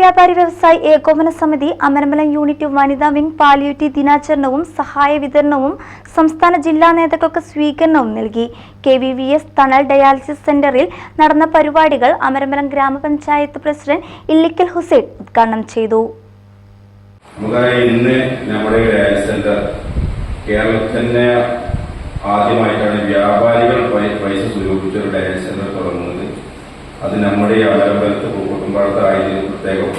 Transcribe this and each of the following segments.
വ്യാപാരി വ്യവസായി ഏകോപന സമിതി അമരമ്പലം യൂണിറ്റ് വനിതാ വിംഗ് പാലിയേറ്റീവ് ദിനാചരണവും സഹായ വിതരണവും സംസ്ഥാന ജില്ലാ നേതാക്കൾക്ക് സ്വീകരണവും നൽകി. K V V S Thanal dialysis സെന്ററിൽ നടന്ന പരിപാടികൾ അമരമ്പലം ഗ്രാമപഞ്ചായത്ത് പ്രസിഡന്റ് ഇല്ലിക്കൽ ഹുസൈൻ ഉദ്ഘാടനം ചെയ്തു. ഇന്ന് നമ്മുടെ സെന്റർ കേരളത്തിന്റെ ആദ്യമായിട്ടാണ് വ്യാപാരികൾ പൈസ സ്വരൂപിച്ച ഒരു ഡയാലിസിസ് സെന്റർ അത് നമ്മുടെ ഈ അമരമ്പലത്ത് പൂക്കോട്ടുംപാടത്ത് ആയതിന് പ്രത്യേകം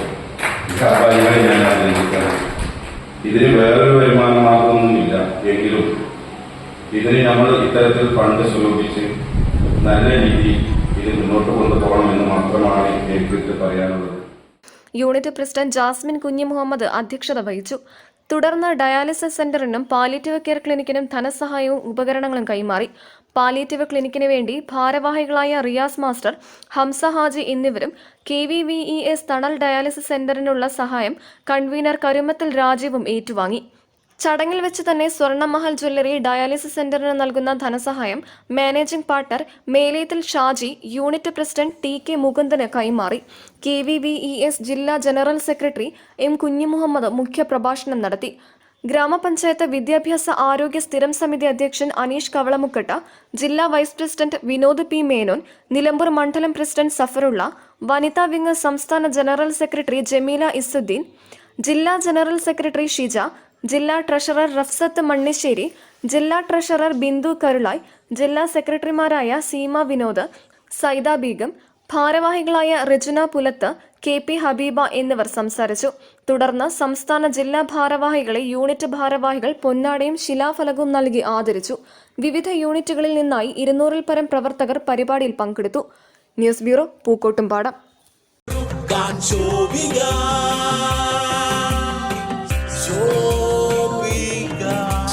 വ്യാപാരികളെ ഞാൻ അഭിനന്ദിക്കണം ഇതിന് വേറൊരു വരുമാന മാർഗമൊന്നുമില്ല എങ്കിലും ഇതിന് നമ്മൾ ഇത്തരത്തിൽ ഫണ്ട് സ്വരൂപിച്ച് നല്ല രീതിയിൽ ഇത് മുന്നോട്ട് കൊണ്ടുപോകണമെന്ന് മാത്രമാണ് എനിക്ക് പറയാനുള്ളത്. യൂണിറ്റ് പ്രസിഡന്റ് ജാസ്മിൻ കുഞ്ഞി മുഹമ്മദ് അധ്യക്ഷത വഹിച്ചു. തുടർന്ന് ഡയാലിസിസ് സെന്ററിനും പാലിയേറ്റീവ് കെയർ ക്ലിനിക്കിനും ധനസഹായവും ഉപകരണങ്ങളും കൈമാറി. പാലിയേറ്റീവ് ക്ലിനിക്കിന് വേണ്ടി ഭാരവാഹികളായ റിയാസ് മാസ്റ്റർ ഹംസ ഹാജി എന്നിവരും K V V E S Thanal dialysis സെന്ററിനുള്ള സഹായം കൺവീനർ കരുമത്തിൽ രാജീവും ഏറ്റുവാങ്ങി. ചടങ്ങിൽ വെച്ച് തന്നെ സ്വർണമഹൽ ജ്വല്ലറി ഡയാലിസിസ് സെന്ററിന് നൽകുന്ന ധനസഹായം managing partner Melethil Shaji unit president T K Mukundan കൈമാറി. K V V E S ജില്ലാ ജനറൽ സെക്രട്ടറി എം കുഞ്ഞിമുഹമ്മദ് മുഖ്യപ്രഭാഷണം നടത്തി. ഗ്രാമപഞ്ചായത്ത് വിദ്യാഭ്യാസ ആരോഗ്യ സ്ഥിരം സമിതി അധ്യക്ഷൻ അനീഷ് കവളമുക്കട്ട ജില്ലാ vice president Vinod P Menon Nilambur മണ്ഡലം പ്രസിഡന്റ് സഫറുള്ള വനിതാ വിംഗ് സംസ്ഥാന ജനറൽ സെക്രട്ടറി ജമീല ഇസുദ്ദീൻ ജില്ലാ ജനറൽ സെക്രട്ടറി ഷിജ ജില്ലാ ട്രഷറർ റഫ്സത്ത് മണ്ണിശ്ശേരി ജില്ലാ ട്രഷറർ ബിന്ദു കരുളായ് ജില്ലാ സെക്രട്ടറിമാരായ സീമ വിനോദ് സൈദ ബീഗം ഭാരവാഹികളായ റിജുന പുലത്ത് കെ പി ഹബീബ എന്നിവർ സംസാരിച്ചു. തുടർന്ന് സംസ്ഥാന ജില്ലാ ഭാരവാഹികളെ യൂണിറ്റ് ഭാരവാഹികൾ പൊന്നാടയും ശിലാഫലകവും നൽകി ആദരിച്ചു. വിവിധ യൂണിറ്റുകളിൽ നിന്നായി ഇരുന്നൂറിൽ പരം പ്രവർത്തകർ പരിപാടിയിൽ പങ്കെടുത്തു. News bureau Pookkottumpadam.